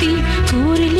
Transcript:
போதி போரில்